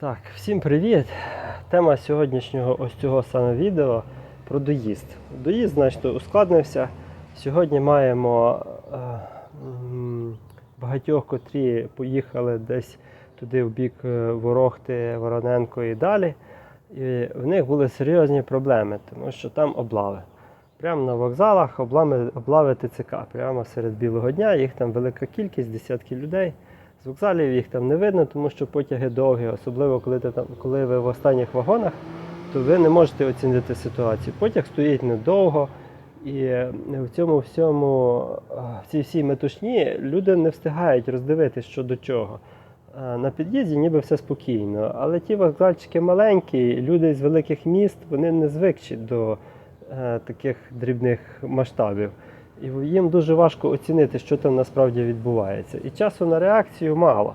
Так, всім привіт! Тема сьогоднішнього ось цього саме відео про доїзд. Доїзд, значить, ускладнився. Сьогодні маємо е, багатьох, котрі поїхали десь туди в бік е, Ворохти, Вороненко і далі. І в них були серйозні проблеми, тому що там облави. Прямо на вокзалах облами, облави ТЦК, прямо серед білого дня, їх там велика кількість, десятки людей. З вокзалів їх там не видно, тому що потяги довгі, особливо коли, ти там, коли ви в останніх вагонах, то ви не можете оцінити ситуацію. Потяг стоїть недовго, і е, в цьому всьому, е, в цій всій метушні люди не встигають роздивитися, що до чого. Е, На під'їзді ніби все спокійно, але ті вокзальчики маленькі, люди з великих міст, вони не звикші до таких дрібних масштабів. І їм дуже важко оцінити, що там насправді відбувається. І часу на реакцію мало.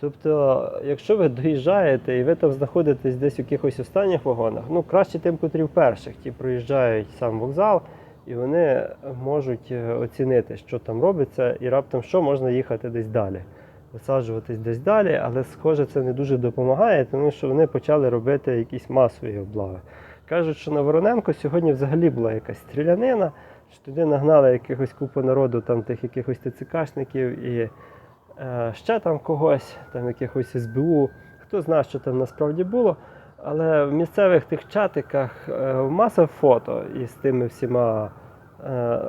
Тобто, якщо ви доїжджаєте і ви там знаходитесь десь у якихось останніх вагонах, ну краще тим, котрі в перших, ті проїжджають сам вокзал, і вони можуть е, оцінити, що там робиться, і раптом що можна їхати десь далі, висаджуватись десь далі, але схоже, це не дуже допомагає, тому що вони почали робити якісь масові облави. Кажуть, що на Вороненко сьогодні взагалі була якась стрілянина, що туди нагнали якихось купу народу, там тих якихось ТЦКшників і е, ще там когось, там якихось СБУ. Хто знає, що там насправді було. Але в місцевих тих чатиках е, маса фото із тими всіма е,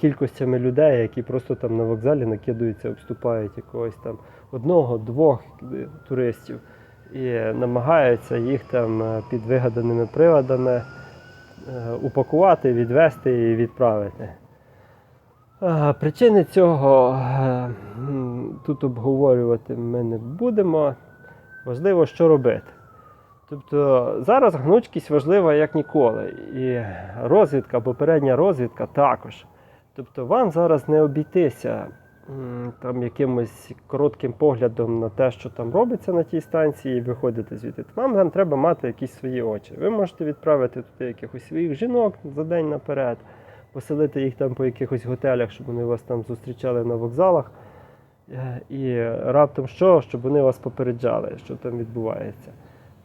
кількостями людей, які просто там на вокзалі накидаються, обступають якогось там одного, двох е, туристів і намагаються їх там е, під вигаданими приводами упакувати, відвести і відправити. Е, Причини цього е, тут обговорювати ми не будемо. Важливо, що робити. Тобто зараз гнучкість важлива як ніколи. І розвідка, попередня розвідка також. Тобто вам зараз не обійтися там якимось коротким поглядом на те, що там робиться на тій станції, і виходити звідти. Вам там треба мати якісь свої очі. Ви можете відправити туди якихось своїх жінок за день наперед, поселити їх там по якихось готелях, щоб вони вас там зустрічали на вокзалах. Е, І раптом що, щоб вони вас попереджали, що там відбувається.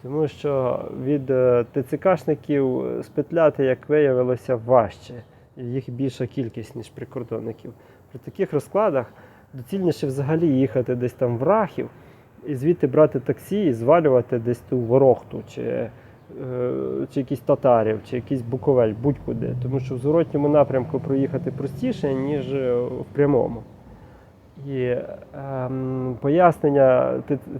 Тому що від е, ТЦКшників спетляти, як виявилося, важче. Їх більша кількість, ніж прикордонників. При таких розкладах доцільніше взагалі їхати десь там в Рахів і звідти брати таксі і звалювати десь ту ворохту, чи, е, чи якісь татарів, чи якийсь буковель, будь-куди. Тому що в зворотньому напрямку проїхати простіше, ніж е, в прямому. І ем, пояснення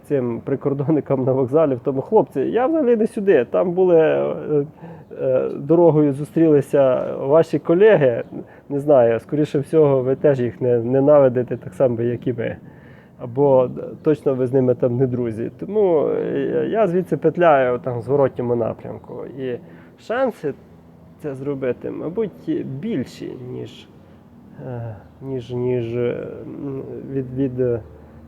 цим прикордонникам на вокзалі в тому, хлопці, я взагалі не сюди. Там були е, е, дорогою зустрілися ваші колеги. Не знаю, скоріше всього, ви теж їх не ненавидите так само, як і ми. Або точно ви з ними там не друзі. Тому е, я звідси петляю там в зворотньому напрямку. І шанси це зробити, мабуть, більші, ніж ніж, ніж е, від, від, е,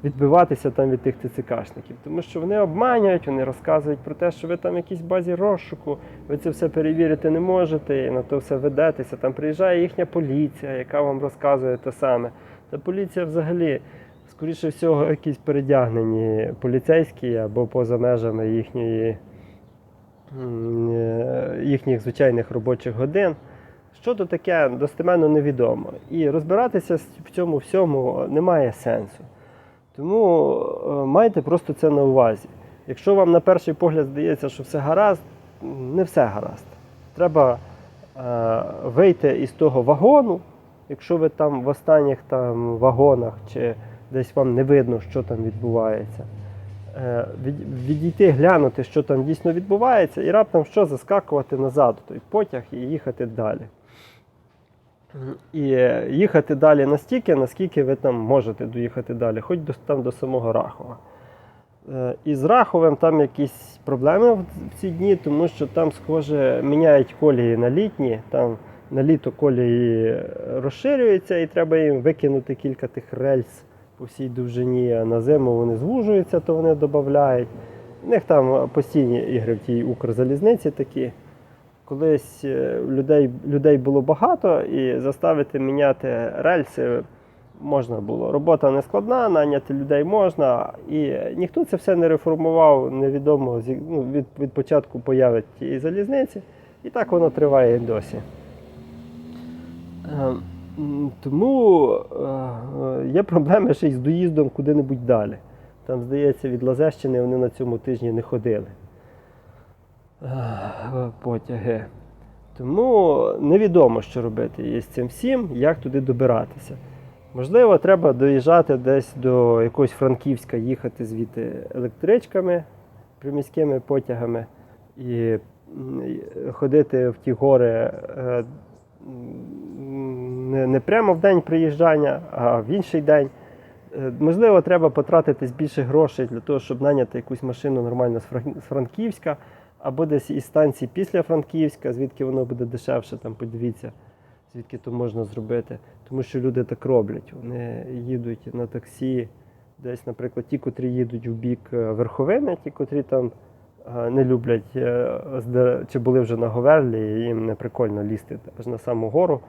відбиватися там від тих ТЦКшників. Тому що вони обманюють, вони розказують про те, що ви там в якійсь базі розшуку, ви це все перевірити не можете, і на то все ведетеся. Там приїжджає їхня поліція, яка вам розказує те саме. Та поліція взагалі, скоріше всього, якісь передягнені поліцейські або поза межами їхньої, е, їхніх звичайних робочих годин. Що то таке достеменно невідомо. І розбиратися в цьому всьому немає сенсу. Тому е, майте просто це на увазі. Якщо вам на перший погляд здається, що все гаразд, не все гаразд. Треба е, вийти із того вагону, якщо ви там в останніх там вагонах чи десь вам не видно, що там відбувається. Е, від- відійти, глянути, що там дійсно відбувається, і раптом що заскакувати назад той потяг і їхати далі. І їхати далі настільки, наскільки ви там можете доїхати далі, хоч до, там до самого Рахова. Е, І з Раховим там якісь проблеми в ці дні, тому що там, схоже, міняють колії на літні, там на літо колії розширюються і треба їм викинути кілька тих рельс по всій довжині, а на зиму вони звужуються, то вони додають. У них там постійні ігри в тій Укрзалізниці такі. Колись е, людей, людей було багато і заставити міняти рельси можна було. Робота не складна, наняти людей можна. І ніхто це все не реформував, невідомо ну, від, від початку появи тієї залізниці. І так воно триває і досі. Е, Тому е, є проблеми ще й з доїздом куди-небудь далі. Там, здається, від Лазещини вони на цьому тижні не ходили. Потяги. Тому невідомо, що робити із цим всім, як туди добиратися. Можливо, треба доїжджати десь до якогось Франківська, їхати звідти електричками, приміськими потягами і ходити в ті гори е, не, не прямо в день приїжджання, а в інший день. Е, Можливо, треба потратити більше грошей для того, щоб наняти якусь машину нормально з Франківська, або десь із станції після Франківська, звідки воно буде дешевше, там подивіться, звідки то можна зробити. Тому що люди так роблять. Вони їдуть на таксі, десь, наприклад, ті, котрі їдуть в бік е, верховини, ті, котрі там е, не люблять е, чи були вже на Говерлі, і їм не прикольно лізти аж на саму гору,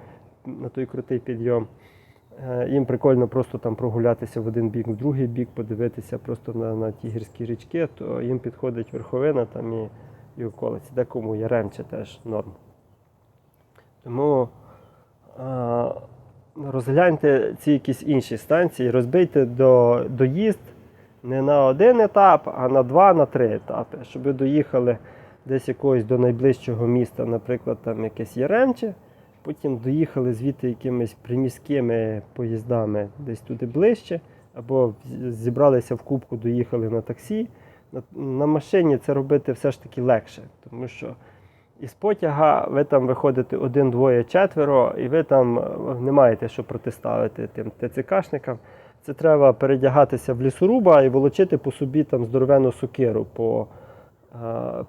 на той крутий підйом. Їм прикольно просто там прогулятися в один бік, в другий бік, подивитися просто на, на ті гірські річки, то їм підходить верховина там і, і околиці. Декому Яремче теж норм. Тому е, розгляньте ці якісь інші станції, розбийте до, доїзд не на один етап, а на два, на три етапи, щоб ви доїхали десь якогось до найближчого міста, наприклад, там якесь Яремче. Потім доїхали звідти якимись приміськими поїздами десь туди ближче, або зібралися в кубку, доїхали на таксі. На, машині це робити все ж таки легше, тому що із потяга ви там виходите один, двоє, четверо, і ви там е, не маєте що протиставити тим ТЦКшникам. Це треба передягатися в лісоруба і волочити по собі там здоровену сокиру по е,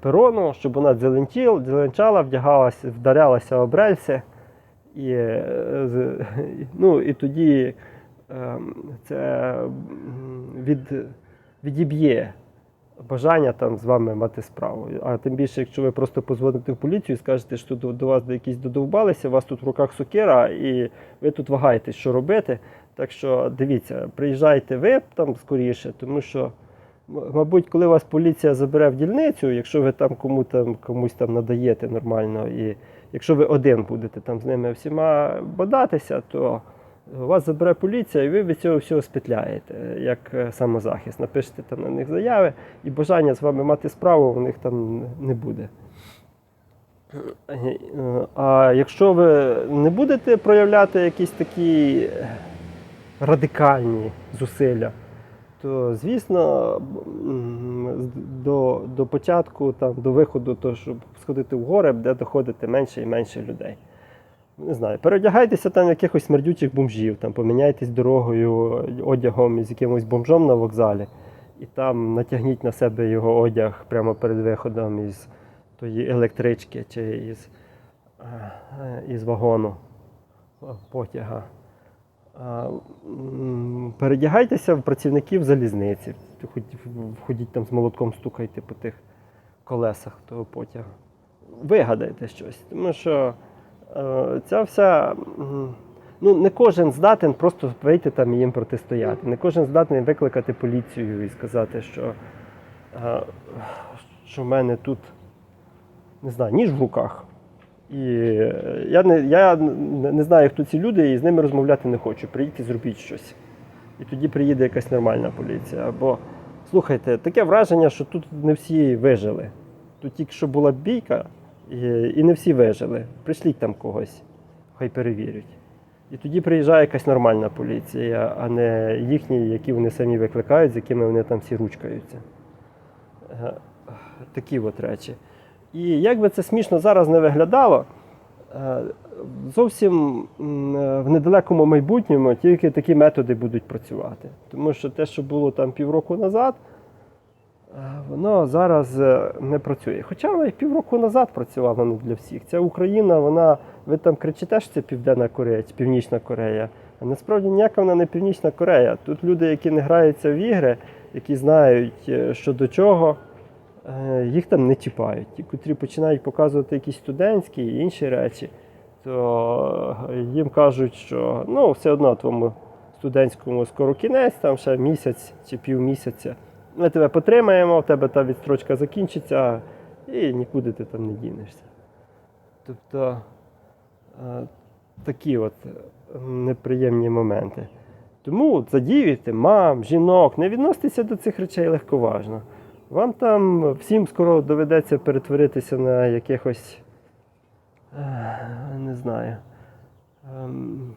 перону, щоб вона дзеленчала, вдягалася, вдарялася об рельси. І, е, ну, і тоді ем, це від, відіб'є бажання там з вами мати справу. А тим більше, якщо ви просто позвоните в поліцію і скажете, що до, до вас якісь додовбалися, у вас тут в руках сокира, і ви тут вагаєтесь, що робити. Так що дивіться, приїжджайте ви там скоріше, тому що. Мабуть, коли вас поліція забере в дільницю, якщо ви там кому там комусь там надаєте нормально, і якщо ви один будете там з ними всіма бодатися, то вас забере поліція, і ви від цього всього спетляєте, як е, самозахист. Напишете там на них заяви, і бажання з вами мати справу у них там не буде. Е, А якщо ви не будете проявляти якісь такі е, радикальні зусилля, то звісно до, до початку, там, до виходу, то, щоб сходити в гори, буде доходити менше і менше людей. Не знаю, переодягайтеся там якихось смердючих бомжів, там, поміняйтесь дорогою, одягом із якимось бомжом на вокзалі, і там натягніть на себе його одяг прямо перед виходом із тої електрички чи із, е, із вагону е, потяга. Передягайтеся в працівників залізниці. Ходіть там з молотком, стукайте по тих колесах того потягу. Вигадайте щось. Тому що ця вся. Ну, не кожен здатен просто вийти там і їм протистояти. Не кожен здатний викликати поліцію і сказати, що, е, що в мене тут не знаю, ніж в руках. І е, я не, я не знаю, хто ці люди, і з ними розмовляти не хочу. Приїдьте, зробіть щось. І тоді приїде якась нормальна поліція. Бо, слухайте, таке враження, що тут не всі вижили. Тут тільки що була бійка, і, і не всі вижили. Прийшліть там когось, хай перевірять. І тоді приїжджає якась нормальна поліція, а не їхні, які вони самі викликають, з якими вони там всі ручкаються. Е, Такі от речі. І як би це смішно зараз не виглядало, е, зовсім е, в недалекому майбутньому тільки такі методи будуть працювати. Тому що те, що було там півроку назад, е, воно зараз е, не працює. Хоча півроку назад працювало не для всіх. Ця Україна, вона, ви там кричите, що це Південна Корея чи Північна Корея. А насправді ніяка вона не Північна Корея. Тут люди, які не граються в ігри, які знають, е, що до чого, е, їх там не чіпають. Ті, котрі починають показувати якісь студентські і інші речі, то е, їм кажуть, що ну, все одно твоєму студентському скоро кінець, там ще місяць чи півмісяця. Ми тебе потримаємо, в тебе та відстрочка закінчиться, і нікуди ти там не дінешся. Тобто е, такі от е, неприємні моменти. Тому задіюйте мам, жінок, не відноситеся до цих речей легковажно. Вам там всім скоро доведеться перетворитися на якихось, е, не знаю, ем,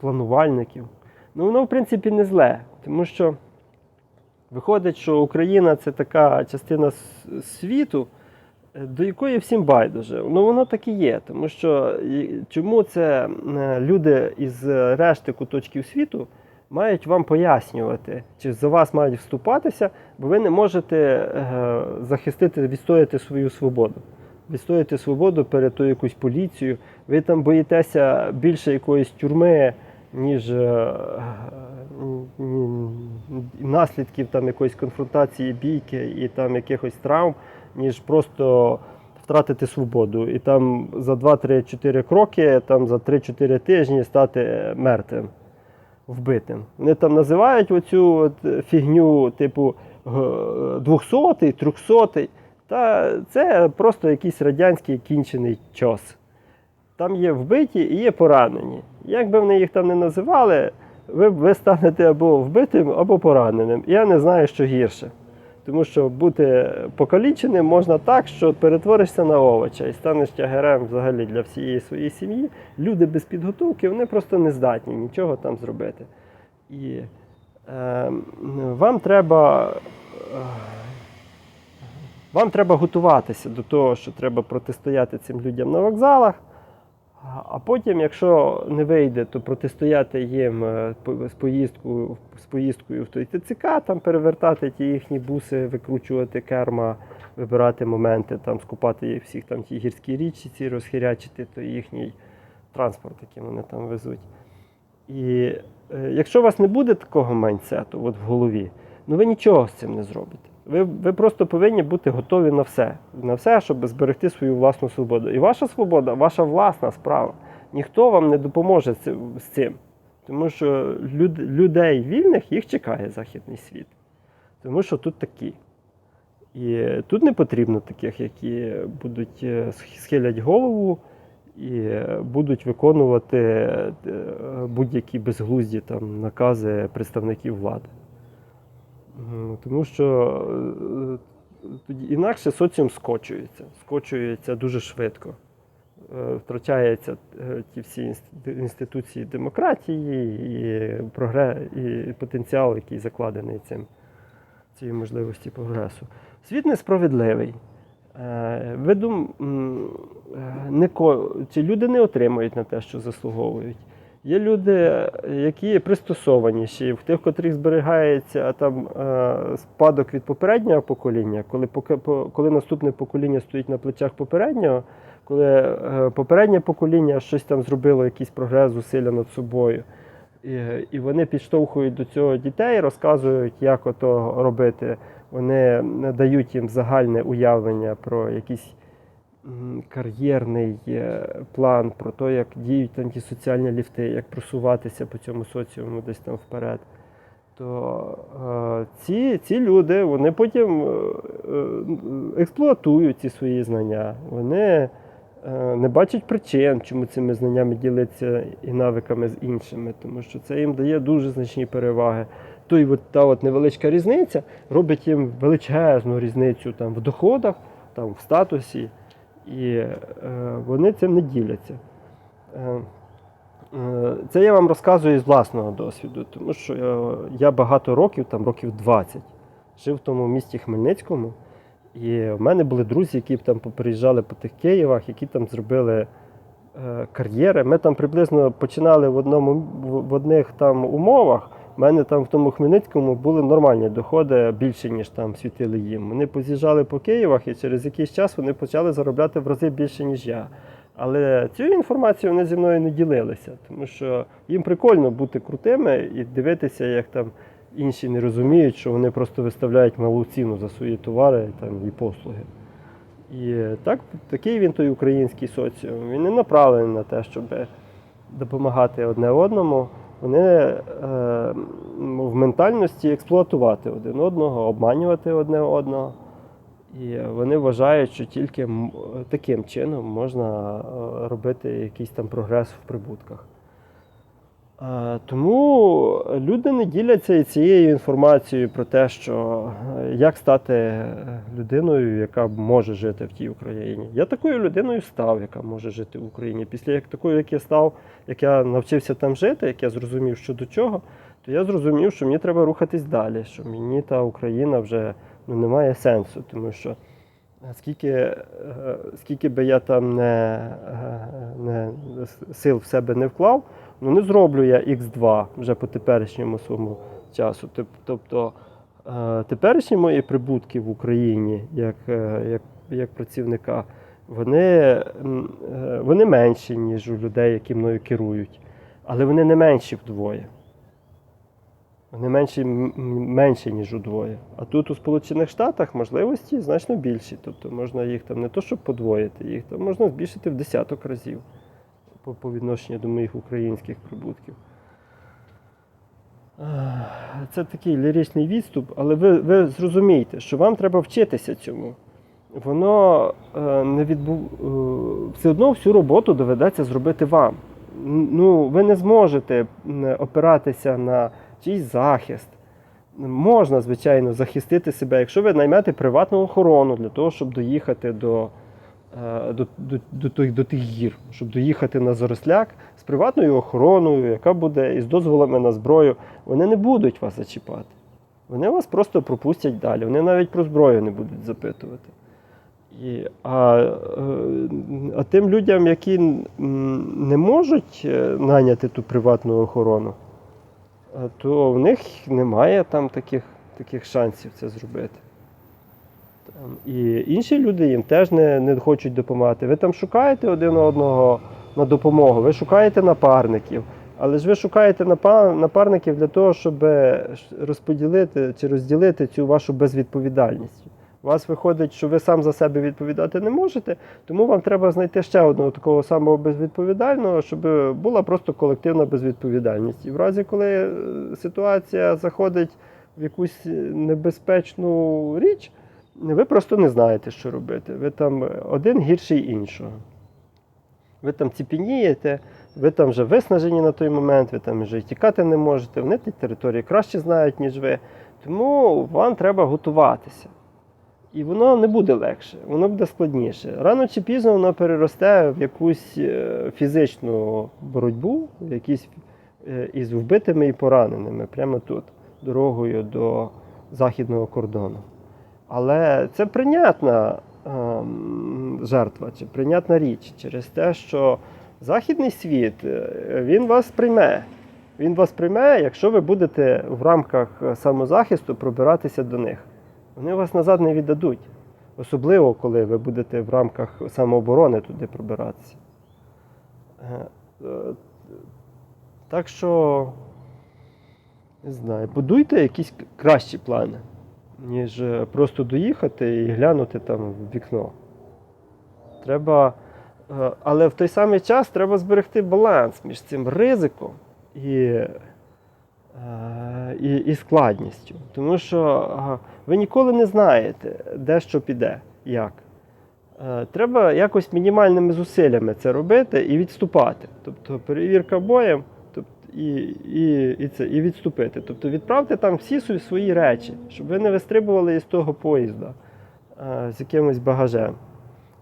планувальників. Ну, воно, в принципі, не зле, тому що виходить, що Україна це така частина світу, е, до якої всім байдуже. Ну, воно так і є, тому що чому це е, люди із решти куточків світу мають вам пояснювати, чи за вас мають вступатися, бо ви не можете е, захистити, відстояти свою свободу. Відстояти свободу перед тою якусь поліцією. Ви там боїтеся більше якоїсь тюрми, ніж наслідків там якоїсь конфронтації, бійки і там якихось травм, ніж просто втратити свободу. І там за 2-3-4 кроки, там за 3-4 тижні стати мертвим, вбитим. Вони там називають оцю от фігню, типу 200-й, 300-й. Та це просто якийсь радянський кінчений час. Там є вбиті і є поранені. Як би вони їх там не називали, ви, ви станете або вбитим, або пораненим. Я не знаю, що гірше. Тому що бути покаліченим можна так, що перетворишся на овоча і станеш тягарем взагалі для всієї своєї сім'ї. Люди без підготовки вони просто не здатні нічого там зробити. І е, вам треба. е, вам треба готуватися до того, що треба протистояти цим людям на вокзалах. А- потім, якщо не вийде, то протистояти їм е, з поїздкою, з поїздкою в той ТЦК, там перевертати ті їхні буси, викручувати керма, вибирати моменти, там скупати всіх там ті гірські річці, розхирячити той їхній транспорт, який вони там везуть. І е, якщо у вас не буде такого майнсету от в голові, ну ви нічого з цим не зробите. Ви, ви просто повинні бути готові на все, на все, щоб зберегти свою власну свободу. І ваша свобода, ваша власна справа. Ніхто вам не допоможе з цим- Тому що люд, людей вільних їх чекає західний світ. Тому що тут такі. І тут не потрібно таких, які будуть е, схилять голову і будуть виконувати е, будь-які безглузді там, накази представників влади. Тому що е, інакше соціум скочується, скочується дуже швидко. Е, Втрачаються е, ті всі інституції демократії і, прогре, і потенціал, який закладений цим, цією можливості прогресу. Світ несправедливий. Ви дум, м, е, не чи люди не отримують на те, що заслуговують. Є люди, які пристосованіші, в тих, котрих зберігається там е, спадок від попереднього покоління, коли, коли наступне покоління стоїть на плечах попереднього, коли е, попереднє покоління щось там зробило, якийсь прогрес, зусилля над собою. І, і вони підштовхують до цього дітей, розказують, як ото робити. Вони дають їм загальне уявлення про якийсь м, кар'єрний е, план, про те, як діють там ті соціальні ліфти, як просуватися по цьому соціуму десь там вперед. То е, ці, ці люди вони потім е, експлуатують ці свої знання. Вони не бачать причин, чому цими знаннями ділиться і навиками з іншими, тому що це їм дає дуже значні переваги. То й от та от невеличка різниця робить їм величезну різницю там, в доходах, там, в статусі, і е, вони цим не діляться. Е, е, це я вам розказую з власного досвіду, тому що я, багато років, там років 20, жив в тому місті Хмельницькому. І в мене були друзі, які там приїжджали по тих Києвах, які там зробили кар'єри. Ми там приблизно починали в, одному, в одних там умовах. У мене там в тому Хмельницькому були нормальні доходи більше, ніж там світили їм. Вони поз'їжджали по Києвах і через якийсь час вони почали заробляти в рази більше, ніж я. Але цю інформацію вони зі мною не ділилися, тому що їм прикольно бути крутими і дивитися, як там інші не розуміють, що вони просто виставляють малу ціну за свої товари там, і послуги. І так, такий він той український соціум. Він не направлений на те, щоб допомагати одне одному. Вони е, в ментальності експлуатувати один одного, обманювати одне одного. І вони вважають, що тільки таким чином можна е, робити якийсь там прогрес в прибутках. Е, Тому люди не діляться цією інформацією про те, що е, як стати е, людиною, яка може жити в тій Україні. Я такою людиною став, яка може жити в Україні. Після як такою, як я став, як я навчився там жити, як я зрозумів, що до чого, то я зрозумів, що мені треба рухатись далі, що мені та Україна вже ну, немає сенсу, тому що скільки, скільки би я там не, не сил в себе не вклав, ну не зроблю я Х2 вже по теперішньому своєму часу. Тобто е, теперішні мої прибутки в Україні як, е, як, як працівника, вони, е, вони менші, ніж у людей, які мною керують. Але вони не менші вдвоє. Вони менші, менші, ніж удвоє. А тут у Сполучених Штатах можливості значно більші. Тобто можна їх там не то, щоб подвоїти, їх там можна збільшити в десяток разів по, по відношенню до моїх українських прибутків. Це такий ліричний відступ, але ви, ви зрозумієте, що вам треба вчитися цьому. Воно е, не відбув... е, все одно всю роботу доведеться зробити вам. Ну, ви не зможете опиратися на чийсь захист. Можна, звичайно, захистити себе, якщо ви наймете приватну охорону для того, щоб доїхати до, е, до, до, до, тих- до тих гір, щоб доїхати на Заросляк з приватною охороною, яка буде із дозволами на зброю, вони не будуть вас зачіпати. Вони вас просто пропустять далі. Вони навіть про зброю не будуть запитувати. І, а, е, а тим людям, які не можуть е, наняти ту приватну охорону, е, то в них немає там таких, таких шансів це зробити. І інші люди їм теж не, не хочуть допомагати. Ви там шукаєте один одного на допомогу, ви шукаєте напарників, але ж ви шукаєте напа- напарників для того, щоб розподілити чи розділити цю вашу безвідповідальність. У вас виходить, що ви сам за себе відповідати не можете, тому вам треба знайти ще одного такого самого безвідповідального, щоб була просто колективна безвідповідальність. І в разі, коли е, ситуація заходить в якусь небезпечну річ, ви просто не знаєте, що робити. Ви там один гірший іншого. Ви там ціпенієте, ви там вже виснажені на той момент, ви там вже тікати не можете, вони ті території краще знають, ніж ви. Тому вам треба готуватися. І воно не буде легше, воно буде складніше. Рано чи пізно воно переросте в якусь е, фізичну боротьбу, в якісь е, із вбитими і пораненими прямо тут, дорогою до західного кордону. Але це прийнятна ем, жертва, чи прийнятна річ через те, що західний світ е, він вас прийме. Він вас прийме, якщо ви будете в рамках самозахисту пробиратися до них. Вони вас назад не віддадуть. Особливо, коли ви будете в рамках самооборони туди пробиратися. Е, е, Так що, не знаю, будуйте якісь кращі плани, ніж е, просто доїхати і глянути там в вікно. Треба, е, але в той самий час треба зберегти баланс між цим ризиком і, е, і, і складністю. Тому що ви ніколи не знаєте, де що піде, як. Треба якось мінімальними зусиллями це робити і відступати. Тобто перевірка боєм і, і, і, це, і відступити. Тобто відправте там всі свої- речі, щоб ви не вистрибували із того поїзда е, з якимось багажем.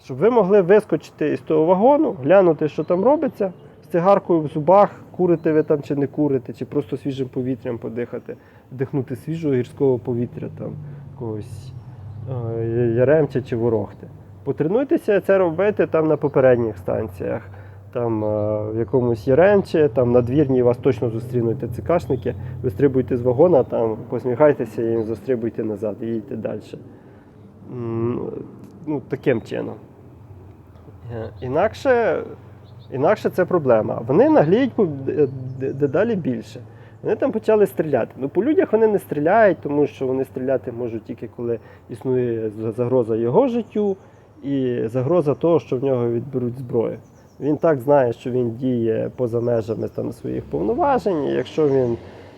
Щоб ви могли вискочити із того вагону, глянути, що там робиться, з цигаркою в зубах, курите ви там чи не курите, чи просто свіжим повітрям подихати, вдихнути свіжого гірського повітря, там, якогось е, яремча чи ворохти. Потренуйтеся це робити там на попередніх станціях. Там е, в якомусь Яремче, там на двірні вас точно зустрінуть ТЦКшники, вистрибуйте з вагона, там посміхайтеся і застрибуйте назад і їдьте далі. Ну, таким чином. Е, Інакше, інакше це проблема. Вони нагліють дедалі більше. Вони там почали стріляти. Ну, по людях вони не стріляють, тому що вони стріляти можуть тільки коли існує загроза його життю і загроза того, що в нього відберуть зброю. Він так знає, що він діє поза межами там, своїх повноважень. Якщо він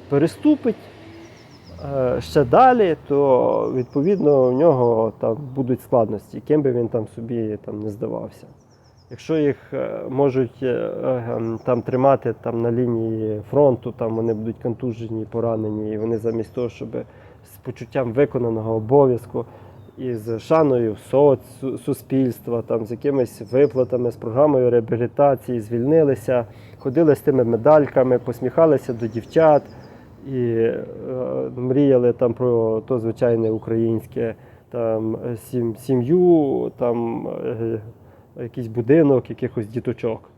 переступить е, ще далі, то відповідно в нього там будуть складності, ким би він там собі там не здавався. Якщо їх е, можуть е, е, там тримати там на лінії фронту, там вони будуть контужені, поранені, і вони замість того, щоб з почуттям виконаного обов'язку і з шаною соц, суспільства, там, з якимись виплатами, з програмою реабілітації, звільнилися, ходили з тими медальками, посміхалися до дівчат і е, мріяли там про то звичайне українське там, сім, сім'ю, там, е, якийсь будинок, якихось діточок.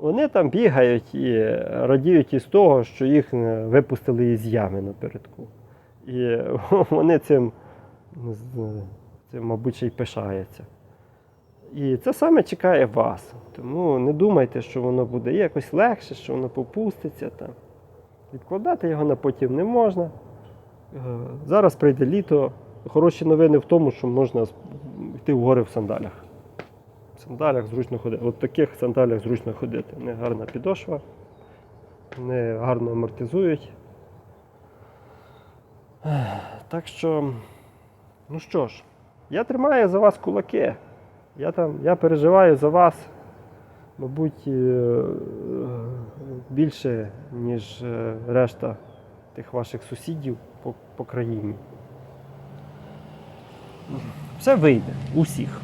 Вони там бігають і радіють із того, що їх е, випустили із ями напередку. І вони цим, не цим, мабуть, ще й пишаються. І це саме чекає вас. Тому не думайте, що воно буде якось легше, що воно попуститься. Там. Відкладати його на потім не можна. Е, Зараз прийде літо. Хороші новини в тому, що можна йти в гори в сандалях. В сандалях зручно ходити. От в таких сандалях зручно ходити. Не гарна підошва, вони гарно амортизують. Так що, ну що ж, я тримаю за вас кулаки. Я, там, я переживаю за вас, мабуть, е, е, більше, ніж е, решта тих ваших сусідів по, по країні. Все вийде у всіх.